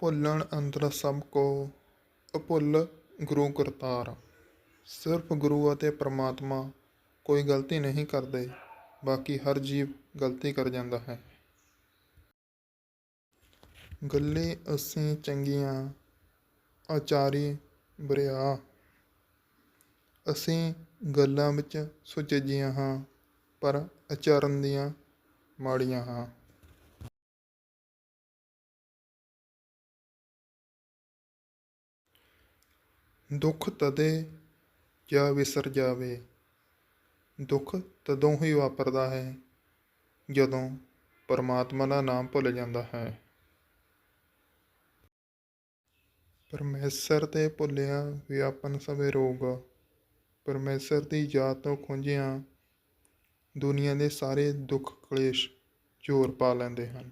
ਭੁੱਲਣ ਅੰਦਰ ਸਭ ਕੋ ਅਭੁੱਲ ਗੁਰੂ ਕਰਤਾਰ। ਸਿਰਫ ਗੁਰੂ ਅਤੇ ਪਰਮਾਤਮਾ ਕੋਈ ਗਲਤੀ ਨਹੀਂ ਕਰਦੇ, ਬਾਕੀ ਹਰ ਜੀਵ ਗਲਤੀ ਕਰ ਜਾਂਦਾ ਹੈ। ਗੱਲੇ ਅਸੀਂ ਚੰਗੀਆਂ, ਆਚਾਰੀ ਬਰਿਆ। ਅਸੀਂ ਗੱਲਾਂ ਵਿੱਚ ਸੁਚੱਜੀਆਂ ਹਾਂ, ਪਰ ਆਚਰਨ ਦੀਆਂ ਮਾੜੀਆਂ ਹਾਂ। ਦੁੱਖ ਤਦੇ ਜਾਂ ਵਿਸਰ ਜਾਵੇ। ਦੁੱਖ ਤਦੋਂ ਹੀ ਵਾਪਰਦਾ ਹੈ, ਜਦੋਂ ਪਰਮਾਤਮਾ ਦਾ ਨਾਮ ਭੁੱਲ ਜਾਂਦਾ ਹੈ। ਪਰਮੇਸ਼ਰ ਤੇ ਭੁੱਲਿਆ ਵਿਆਪਨ ਸਭੇ ਰੋਗ, ਪਰਮੇਸ਼ਰ ਦੀ ਯਾਦ ਤੋਂ ਖੁੰਝਿਆਂ ਦੁਨੀਆ ਦੇ ਸਾਰੇ ਦੁੱਖ ਕਲੇਸ਼ ਜ਼ੋਰ ਪਾ ਲੈਂਦੇ ਹਨ।